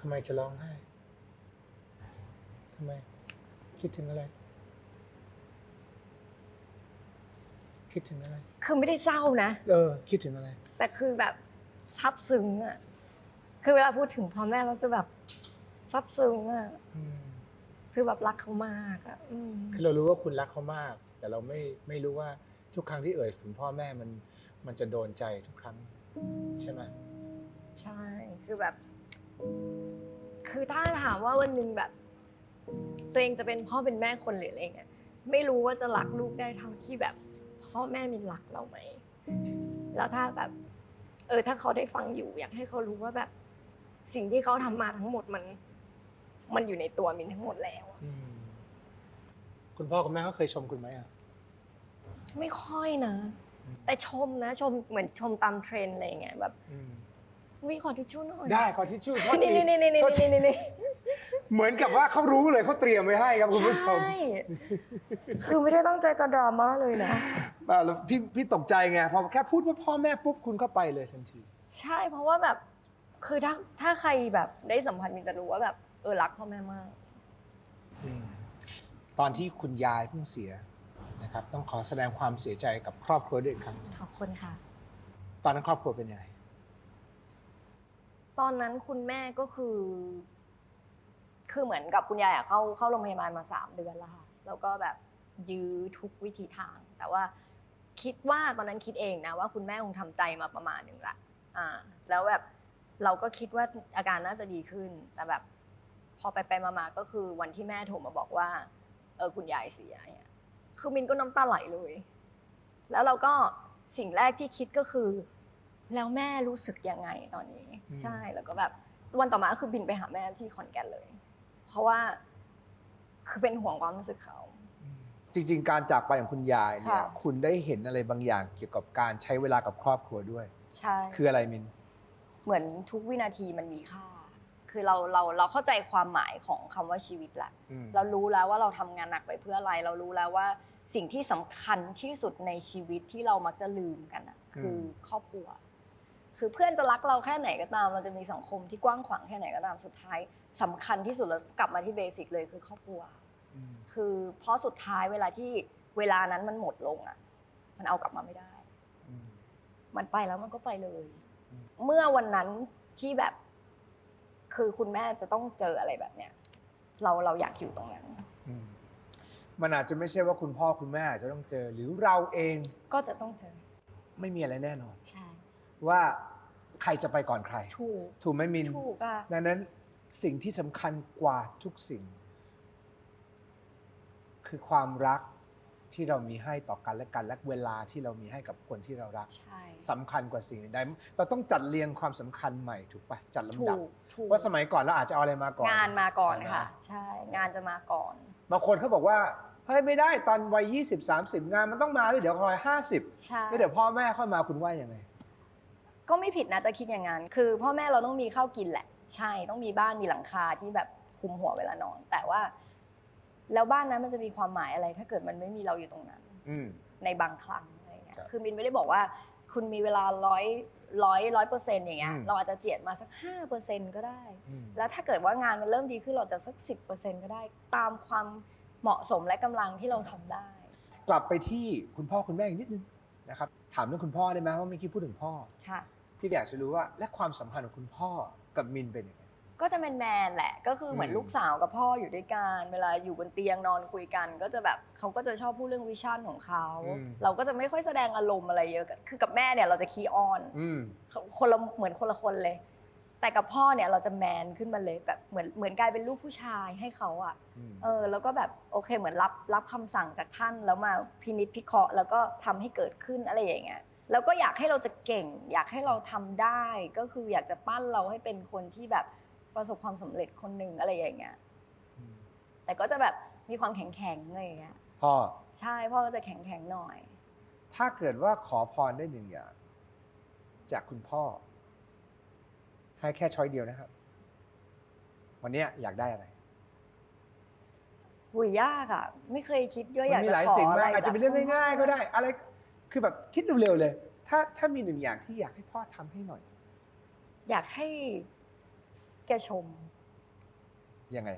ทำไมจะร้องไห้ทำไม คิดถึงอะไร คิดถึงอะไร คือไม่ได้เศร้านะ เออ คิดถึงอะไร แต่คือแบบซับซึ้งอะคือเวลาพูดถึงพ่อแม่เราจะแบบซับซึ้งอะอืมคือแบบรักเขามากอะอืมคือเรารู้ว่าคุณรักเขามาก แต่เราไม่ไม่รู้ว่าทุกครั้งที่เอ่ยถึงพ่อแม่มัน มันจะโดนใจทุกครั้ง ใช่ไหมใช่ คือแบบ คือถ้าถามว่าวันหนึ่งแบบ ตัวเองจะเป็นพ่อเป็นแม่คนหรืออะไรเงี้ยไม่รู้ว่าจะรักลูกได้เท่าที่แบบพ่อแม่มีรักเราไหมแล้วถ้าแบบ เออ ถ้าเขาได้ฟังอยู่ อยากให้เขารู้ว่าแบบ สิ่งที่เขาทำมาทั้งหมดมัน มันอยู่ในตัวมินทั้งหมดแล้วอะอืมคุณพ่อคุณแม่เขาเคยชมคุณไหมอะ ไม่ค่อยนะอืมแต่ชมนะ ชมเหมือนชมตามเทรนด์อะไรเงี้ยแบบ อืม วิขอทิชชู่หน่อยได้ขอทิชชู่โทษนี่ทีนี่นี่นี่โทษทีนี่นี่เหมือนกับว่าเขารู้เลยเขาเตรียมไว้ให้ครับคุณผู้ชมใช่คือไม่ได้ตั้งใจจะดราม่าเลยนะ อ่าแล้วพี่พี่ตกใจไงพอแค่พูดว่าพ่อแม่ปุ๊บคุณก็ไปเลยทันที ใช่เพราะว่าแบบคือถ้าถ้าใครแบบได้สัมผัสมินจะรู้ว่าแบบเออรักพ่อแม่มาก ตอนที่คุณยายเพิ่งเสียนะครับ ต้องขอแสดงความเสียใจกับครอบครัวด้วยอีกครั้งหนึ่งขอบคุณค่ะ ตอนนั้นครอบครัวเป็นยังไง ตอนนั้นคุณแม่ก็คือ คือเหมือนกับคุณยายอะเข้าเข้าโรงพยาบาลมาสามเดือนแล้วค่ะ แล้วก็แบบยื้อทุกวิธีทาง แต่ว่าคิดว่าตอนนั้นคิดเองนะว่าคุณแม่คงทำใจมาประมาณหนึ่งละ อ่า แล้วแบบเราก็คิดว่าอาการน่าจะดีขึ้น แต่แบบ พอไปไปมาๆก็คือวันที่แม่โทรมาบอกว่า เออคุณยายเสียเนี่ยคือมินก็น้ำตาไหลเลย แล้วเราก็สิ่งแรกที่คิดก็คือ แล้วแม่รู้สึกยังไงตอนนี้ อืม ใช่แล้วก็แบบวันต่อมาก็คือบินไปหาแม่ที่ขอนแก่นเลย เพราะว่าคือเป็นห่วงความรู้สึกเขา จริง ๆ การจากไปของคุณยายเนี่ยค่ะ คุณได้เห็นอะไรบางอย่างเกี่ยวกับการใช้เวลากับครอบครัวด้วย ใช่ คืออะไรมิน เหมือนทุกวินาทีมันมีค่า คือเราเราเราเข้าใจความหมายของคำว่าชีวิตแหละ อืม เรารู้แล้วว่าเราทำงานหนักไปเพื่ออะไร เรารู้แล้วว่าสิ่งที่สำคัญที่สุดในชีวิตที่เรามักจะลืมกันอะคือครอบครัว คือเพื่อนจะรักเราแค่ไหนก็ตามเราจะมีสังคมที่กว้างขวางแค่ไหนก็ตามสุดท้ายสำคัญที่สุดแล้วกลับมาที่เบสิกเลยคือครอบครัวอืมคือเพราะสุดท้ายเวลาที่เวลานั้นมันหมดลงอะมันเอากลับมาไม่ได้อืมมันไปแล้วมันก็ไปเลยอืมเมื่อวันนั้นที่แบบ คือคุณแม่จะต้องเจออะไรแบบเนี้ยเราเราอยากอยู่ตรงนั้นอืมมันอาจจะไม่ใช่ว่าคุณพ่อคุณแม่อาจจะต้องเจอ หรือเราเองก็จะต้องเจอ ไม่มีอะไรแน่นอน ใช่ ว่าใครจะไปก่อนใคร ถูก ถูกไหมมิน ถูกอะ ดังนั้นสิ่งที่สำคัญกว่าทุกสิ่ง คือความรักที่เรามีให้ต่อกันและกันและเวลาที่เรามีให้กับคนที่เรารักใช่ สำคัญกว่าสิ่งอื่นใดเราต้องจัดเรียงความสำคัญใหม่ถูกปะจัดถูลำดับ ก ถูก ว่าสมัยก่อนเราอาจจะเอาอะไรมาก่อน งานมาก่อนใช่ไหม ค่ะ ใช่ งานจะมาก่อน บางคนเขาบอกว่าเฮ้ยไม่ได้ตอนวัย20 30 งานมันต้องมาเลยเดี๋ยวคอย50ใช่ แล้วเดี๋ยวพ่อแม่ค่อยมาคุณว่ายังไง ก็ไม่ผิดนะจะคิดอย่างนั้นคือ พ่อแม่เราต้องมีข้าวกินแหละ ใช่ต้องมีบ้านมีหลังคาที่แบบคุมหัวเวลานอน แต่ว่า แล้วบ้านนั้นมันจะมีความหมายอะไร ถ้าเกิดมันไม่มีเราอยู่ตรงนั้น อืม ในบางครั้งอะไรเงี้ย ครับคือมินไม่ได้บอกว่า คุณมีเวลาร้อยร้อยร้อยเปอร์เซ็นต์อย่างเงี้ย อืม เราอาจจะเจียดมาสักห้าเปอร์เซ็นต์ก็ได้ อืม แล้วถ้าเกิดว่างานมันเริ่มดีขึ้นเราจะสักสิบเปอร์เซ็นต์ก็ได้ ตามความเหมาะสมและกำลังที่เราทำได้ กลับไปที่คุณพ่อคุณแม่อีกนิดนึงนะครับ ถามเรื่องคุณพ่อได้ไหมว่าเมื่อกี้พูดถึงพ่อ ค่ะ พี่อยากจะรู้ว่าและความสัมพันธ์ของคุณพ่อกับมินเป็นยังไง ก็จะเป็นแมนแหละ ก็คือเหมือนอืม ลูกสาวกับพ่ออยู่ด้วยกัน เวลาอยู่บนเตียงนอนคุยกัน ก็จะแบบเขาก็จะชอบพูดเรื่องวิชั่นของเขา เราก็จะไม่ค่อยแสดงอารมณ์อะไรเยอะ คือกับแม่เนี่ยเราจะคีออน อืม คนละเหมือนคนละคนเลย แต่กับพ่อเนี่ยเราจะแมนขึ้นมาเลยแบบเหมือนเหมือนกลายเป็นลูกผู้ชายให้เขาอะอืม เออแล้วก็แบบโอเคเหมือนรับรับคำสั่งจากท่านแล้วมาพินิจพิเคราะห์แล้วก็ทำให้เกิดขึ้นอะไรอย่างเงี้ย แล้วก็อยากให้เราจะเก่ง อยากให้เราทำได้ ก็คืออยากจะปั้นเราให้เป็นคนที่แบบประสบความสำเร็จคนหนึ่งอะไรอย่างเงี้ยอืมแต่ก็จะแบบมีความแข็งแข็งๆอะไรอย่างเงี้ย พ่อใช่พ่อก็จะแข็งแข็งๆหน่อย ถ้าเกิดว่าขอพรได้หนึ่งอย่าง จากคุณพ่อ ให้แค่ช้อยเดียวนะครับ วันเนี้ยอยากได้อะไรหุยยากอะ ไม่เคยคิดเยอะอมัยากมีจะหลายขอสิ่งอะไรมากอาจจะเป็นเรื่องจพ่ง่ายๆ ก็ได้ อะไร คือแบบคิดเร็วๆเลย ถ้าถ้ามีหนึ่งอย่างที่อยากให้พ่อทำให้หน่อย อยากให้แกชม ยังไง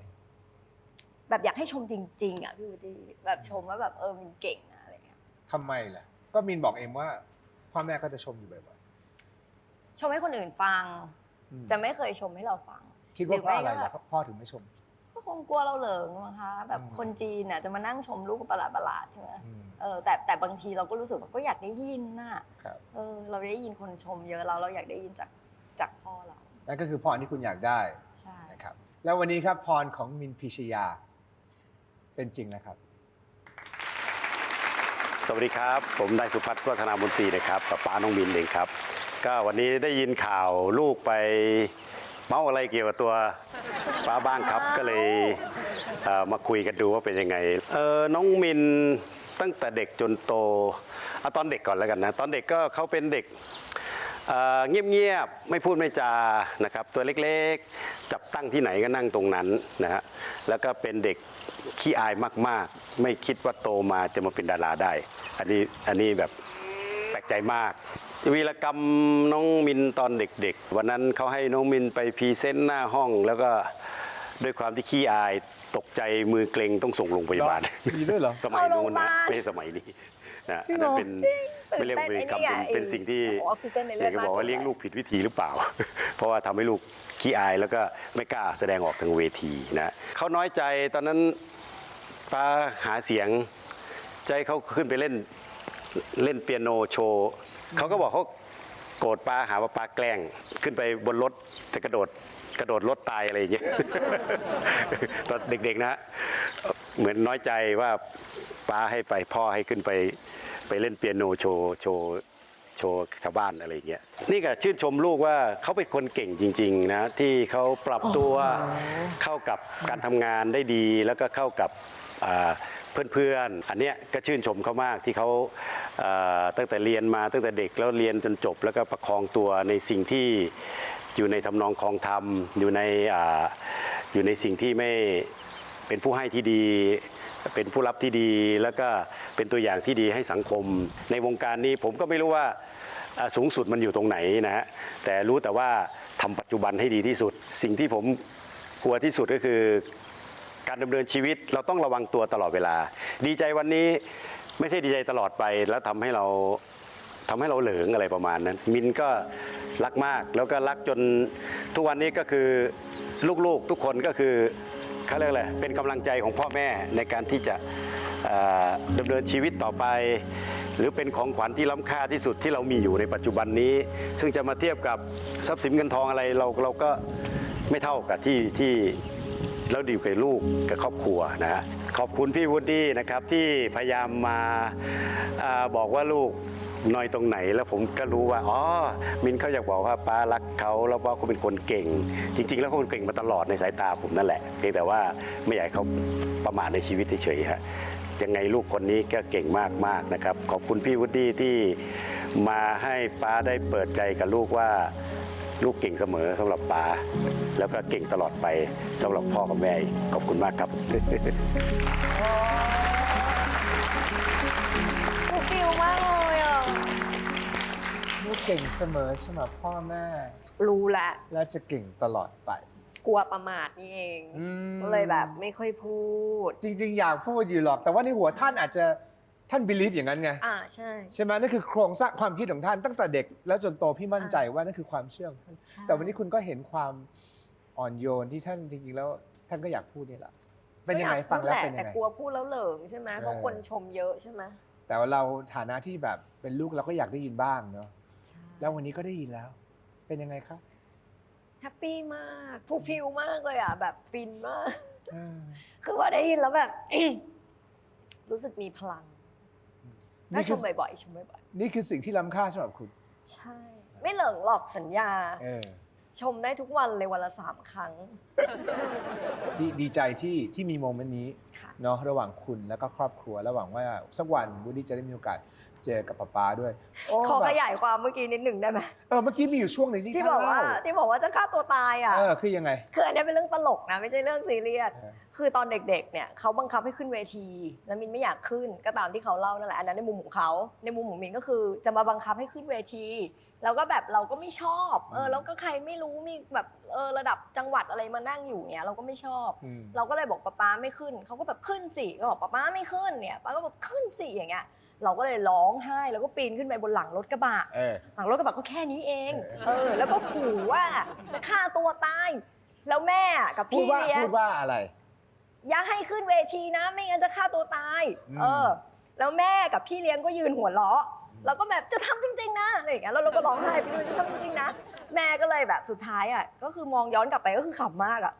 แบบอยากให้ชมจริง ๆ อะพี่วูดดี้แบบชมว่าแบบเออมินเก่งนะอะไรเงี้ยทำไมล่ะ ก็มินบอกเองว่าพ่อแม่ก็จะชมอยู่บ่อยชมให้คนอื่นฟังๆอืมจะไม่เคยชมให้เราฟัง คิดว่าเพราะอะไรหรือไม่ก็ล่ะพ่อถึงไม่ชมก็ คงกลัวเราเหลิงมั้งคะแบบอืมคนจีนน่ะจะมานั่งชมลูกประหลาดประหลาดๆใช่ไหมอืมเออแต่แต่บางทีเราก็รู้สึกว่าก็อยากได้ยินน่ะครับเออเราได้ยินคนชมเยอะเราเราอยากได้ยินจากจากพ่อเรานั่นก็คือพรที่คุณอยากได้ใช่นะครับแล้ววันนี้ครับพรของมินพิชยา เป็นจริงนะครับ สวัสดีครับ ผมนายสุพัฒน์วัฒนามนตรีนะครับกับป้าน้องมินเองครับ ก็วันนี้ได้ยินข่าวลูกไป เมาอะไรเกี่ยวกับตัวป้าบ้างครับก็เลยเมาคุยกันดูว่าเป็นยังไงเออน้องมินตั้งแต่เด็กจนโตเอาตอนเด็กก่อนแล้วกันนะตอนเด็กก็เขาเป็นเด็กเอ่อเงียบๆไม่พูดไม่จานะครับ ตัวเล็กๆ จับตั้งที่ไหนก็นั่งตรงนั้นนะฮะแล้วก็เป็นเด็กขี้อายมากๆ ไม่คิดว่าโตมาจะมาเป็นดาราได้ อันนี้อันนี้แบบ กใจมาก วีรกรรมน้องมินตอนเด็กๆ วันนั้นเขาให้น้องมินไปพรีเซนต์หน้าห้องแล้วก็ด้วยความที่ขี้อายตกใจมือเกร็งต้องส่งโรงพยาบาลมีด้วยเหรอ สมัยนู้นนะเข้าโรงพยาบาลไม่ใช่สมัยนี้นะจริอังนเหรอนั้นเป็นไม่เรียกว่าวีรกรรมเป็นเป็นสิ่งที่ออกซิเจนในเลืออดยากจะบอกว่ามเลี้ยงลูกผิดวิธีหรือเปล่า เพราะว่าทำให้ลูกขี้อายแล้วก็ไม่กล้าแสดงออกทางเวทีนะเขาน้อยใจตอนนั้นตาหาเสียงใจะให้เขาขึ้นไปเล่น เล่นเปียโนโชว์เขาก็บอกเขาโกรธปลาหาว่าปลาแกล้งขึ้นไปบนรถจะกระโดดกระโดดรถตายอะไรอย่างเงี้ย ตอนเด็กๆนะ เหมือนน้อยใจว่าป้าให้ไปพ่อให้ขึ้นไปไปเล่นเปียโนโชว์โชว์โชว์ชาวบ้านอะไรอย่างเงี้ยนี่ก็ชื่นชมลูกว่าเขาเป็นคนเก่งจริง ๆ นะ ที่เขาปรับตัวเข้ากับการทำงานได้ดี แล้วก็เข้ากับอ่า เพื่อนๆ อันเนี้ยก็ชื่นชมเขามากที่เขาตั้งแต่เรียนมาตั้งแต่เด็กแล้วเรียนจนจบ แล้วก็ประคองตัวในสิ่งที่อยู่ในทำนองคองธรรมอยู่ในออยู่ในสิ่งที่ไม่เป็นผู้ให้ที่ดีเป็นผู้รับที่ดีแล้วก็เป็นตัวอย่างที่ดีให้สังคม ในวงการนี้ผมก็ไม่รู้ว่าอ่าสูงสุดมันอยู่ตรงไหนนะฮะแต่รู้แต่ว่าทำปัจจุบันให้ดีที่สุด สิ่งที่ผมกลัวที่สุดก็คือ การดำเนินชีวิตเราต้องระวังตัวตลอดเวลา ดีใจวันนี้ไม่ใช่ดีใจตลอดไปแล้วทำให้เราทำให้เราเหลิงอะไรประมาณนั้น มินก็รักมากแล้วก็รักจนทุกวันนี้ก็คือลูกๆทุกคนก็คือเขาเรียกอะไรเป็นกำลังใจของพ่อแม่ในการที่จะเอ่อดำเนินชีวิตต่อไป หรือเป็นของขวัญที่ล้ำค่าที่สุดที่เรามีอยู่ในปัจจุบันนี้ ซึ่งจะมาเทียบกับทรัพย์สินเงินทองอะไรเราเราก็ไม่เท่ากับที่ที่ แล้วดีกับลูกกับครอบครัวนะฮะขอบคุณพี่วูดดี้นะครับที่พยายามมาอาบอกว่าลูกน้อยตรงไหนแล้วผมก็รู้ว่าอ๋อมินเขาอยากบอกว่าป้ารักเขาแล้วว่าเขาเป็นคนเก่ง จริง ๆ แล้วเขาเป็นเก่งมาตลอดในสายตาผมนั่นแหละเพียงแต่ว่าไม่อยากให้เขาประมาทในชีวิตเฉยๆฮะยังไงลูกคนนี้ก็เก่งมากๆนะครับ ขอบคุณพี่วูดดี้ที่มาให้ป้าได้เปิดใจกับลูกว่า ลูกเก่งเสมอสำหรับป้าแล้วก็เก่งตลอดไปสำหรับพ่อกับแม่อีกขอบคุณมากครับฟูลฟิลมากเลยอะลูกเก่งเสมอสำหรับพ่อแม่ รู้ละและจะเก่งตลอดไป กลัวประมาทนี่เองอืมก็เลยแบบไม่ค่อยพูด จริง ๆ อยากพูดอยู่หรอก แต่ว่าในหัวท่านอาจจะ ท่านบิลีฟอย่างนั้นไง อ่าใช่ ใช่ไหมนั่นคือโครงสร้างความคิดของท่านตั้งแต่เด็ก แล้วจนโตพี่มั่นใจว่านั่นคือความเชื่อของท่านใช่ แต่วันนี้คุณก็เห็นความอ่อนโยนที่ท่านจริงๆแล้ว ท่านก็อยากพูดนี่แหละเป็นยังไงก็อากฟังแล้วพูดเป็นหะยังไง แต่กลัวพูดแล้วเหลิงใช่ไหมเพราะเออ คนชมเยอะใช่ไหมแต่ว่าเราฐานะที่แบบเป็นลูกเราก็อยากได้ยินบ้างเนาะใช่แล้ววันนี้ก็ได้ยินแล้ว เป็นยังไงครับแฮปปี้มากฟูลฟิลมากเลยอะ แบบฟินมาก เออคือว่าได้ยินแล้วแบบ รู้สึกมีพลัง น่านี่ชคือมบ่อยๆชมบ่อยนี่คือสิ่งที่ล้ำค่าสำหรับคุณ ๆใช่ ไม่เหลิงหรอกสัญญา เออ ชมได้ทุกวันเลยวันละสามครั้ง ดีดีใจที่ที่มีโมเมนต์นี้ค่ะ เนาะระหว่างคุณแล้วก็ครอบครัว ระหว่างว่าสักวันบูดี้จะได้มีโอกาส เจอกับป๊าป๊าด้วยโขอแบบขยายความเมื่อกี้นิดหนึ่งได้ไหมเออเมื่อกี้มีอยู่ช่วงหนึ่งที่ที่ท่านบอกว่าเล่าที่บอกว่าจะฆ่าตัวตายอะ เออคือยังไง คืออันเนี้ยเป็นเรื่องตลกนะ ไม่ใช่เรื่องซีเรียส เออ คือตอนเด็กๆ เนี่ยเขาบังคับให้ขึ้นเวที แล้วมินไม่อยากขึ้นก็ตามที่เขาเล่านั่นแหละอันนั้นในมุมของเขาในมุมของมินก็คือจะมาบังคับให้ขึ้นเวที แล้วก็แบบเราก็ไม่ชอบเออแล้วก็ใครไม่รู้มีแบบเออระดับจังหวัดอะไรมานั่งอยู่เนี่ยเราก็ไม่ชอบ อืม เราก็เลยบอกป๊าป๊าไม่ขึ้นเขาก็แบบขึ้นสิก็บอกป๊าป๊าไม่ขึ้นเนี่ยป๊าก็แบบขึ้นสิอย่างเงี้ย เราก็เลยร้องไห้แล้วก็ปีนขึ้นไปบนหลังรถกระบะ เออ หลังรถกระบะก็แค่นี้เองเออเออ แล้วก็ขู่ว่าจะฆ่าตัวตาย แล้วแม่กับพูดพี่ว่าเลี้ยงพูดว่าอะไร อย่าให้ขึ้นเวทีนะ ไม่งั้นจะฆ่าตัวตาย อืม เออ แล้วแม่กับพี่เลี้ยงก็ยืนหัวเราะเราก็แบบจะทำจริง ๆ นะอะไรอย่างเงี้ยแล้วเราก็ร้องไห้ไปด้วยจะทำจริงๆนะ แม่ก็เลยแบบสุดท้ายอะ ก็คือมองย้อนกลับไปก็คือขำมากอะ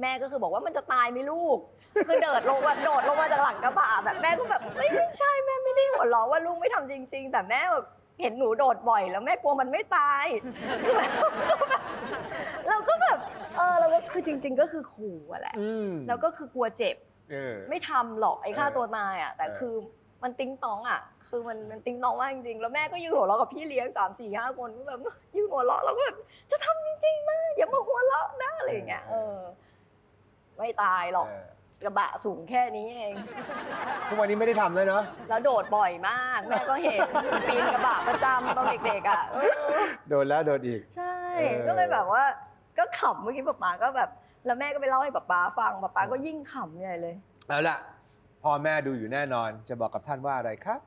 แม่ก็คือบอกว่ามันจะตายไหมลูก คือเดิดลงมาโดดลงมาจากหลังกระบะแบบแม่ก็แบบไม่ใช่แม่ไม่ได้หัวเราะว่าลูกไม่ทำจริง ๆ แต่แม่แบบเห็นหนูโดดบ่อย แล้วแม่กลัวมันไม่ตายคือแบบเราก็แบบเออเราก็คือจริง ๆ ก็คือขู่อะแหละอืมแล้วก็คือกลัวเจ็บ เออ ไม่ทำหรอกไอ้ฆ่าเออตัวตายอะ แต่เออ คือมันติ้งตองอะ คือมันมันติ้งตองมากจริงๆ แล้วแม่ก็ยืนหัวเราะกับพี่เลี้ยงสามสี่ห้าคนก็แบบยืนหัวเราะแล้วก็แบบจะทำจริงๆนะอย่ามาหัวเราะนะอะไรอย่างเงี้ยเออ ไม่ตายหรอก เออ กระบะสูงแค่นี้เอง ทุกวันนี้ไม่ได้ทำเลยเนาะแล้วโดดบ่อยมาก แม่ก็เห็น ปีนกระบะประจำตอนเด็กๆอะเออโดนแล้วโดนอีก ใช่ เออ ก็เลยแบบว่า ก็ขำเมื่อกี้ป๊าป๊าก็แบบ แล้วแม่ก็ไปเล่าให้ป๊าป๊าฟังป๊าป๊าก็ยิ่งขำใหญ่เลย เอาล่ะพ่อแม่ดูอยู่แน่นอน จะบอกกับท่านว่าอะไรครับ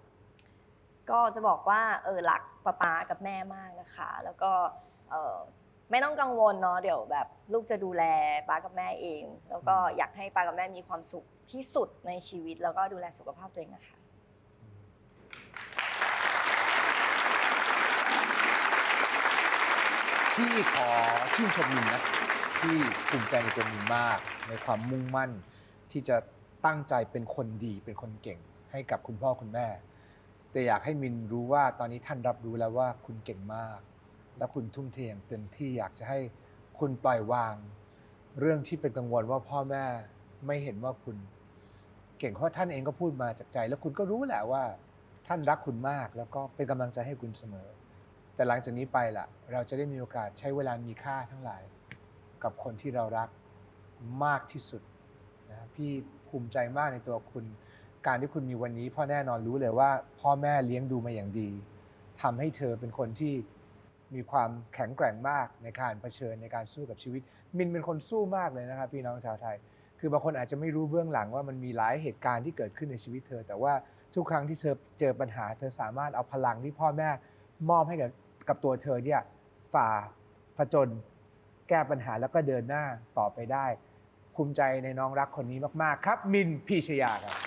ก็จะบอกว่าเออรักป๊าป๊ากับแม่มากนะคะ แล้วก็เออ ไม่ต้องกังวลเนาะเดี๋ยวแบบลูกจะดูแลป้ากับแม่เอง แล้วก็อยากให้ป้ากับแม่มีความสุขที่สุดในชีวิต แล้วก็ดูแลสุขภาพตัวเองนะคะที่ขอชื่นชมมินนะที่ภูมิใจในตัวมินมาก ในความมุ่งมั่นที่จะตั้งใจเป็นคนดีเป็นคนเก่งให้กับคุณพ่อคุณแม่ แต่อยากให้มินรู้ว่าตอนนี้ท่านรับรู้แล้วว่าคุณเก่งมาก และคุณทุ่มเทอย่างเต็มที่อยากจะให้คุณปล่อยวาง เรื่องที่เป็นกังวลว่าพ่อแม่ไม่เห็นว่าคุณ เก่งเพราะท่านเองก็พูดมาจากใจ แล้วคุณก็รู้แหละว่า ท่านรักคุณมากแล้วก็เป็นกำลังใจให้คุณเสมอ แต่หลังจากนี้ไปล่ะ เราจะได้มีโอกาสใช้เวลามีค่าทั้งหลาย กับคนที่เรารักมากที่สุดนะพี่ภูมิใจมากในตัวคุณ การที่คุณมีวันนี้พ่อแน่นอนรู้เลยว่า พ่อแม่เลี้ยงดูมาอย่างดีทำให้เธอเป็นคนที่ มีความแข็งแกร่งมากในการเผชิญในการสู้กับชีวิต มินเป็นคนสู้มากเลยนะครับพี่น้องชาวไทย คือบางคนอาจจะไม่รู้เบื้องหลังว่ามันมีหลายเหตุการณ์ที่เกิดขึ้นในชีวิตเธอ แต่ว่าทุกครั้งที่เธอเจอปัญหา เธอสามารถเอาพลังที่พ่อแม่มอบให้กับกับตัวเธอเนี่ยฝ่าผจญแก้ปัญหาแล้วก็เดินหน้าต่อไปได้ภูมิใจในน้องรักคนนี้มาก ๆ ครับ มินพีชยาครับ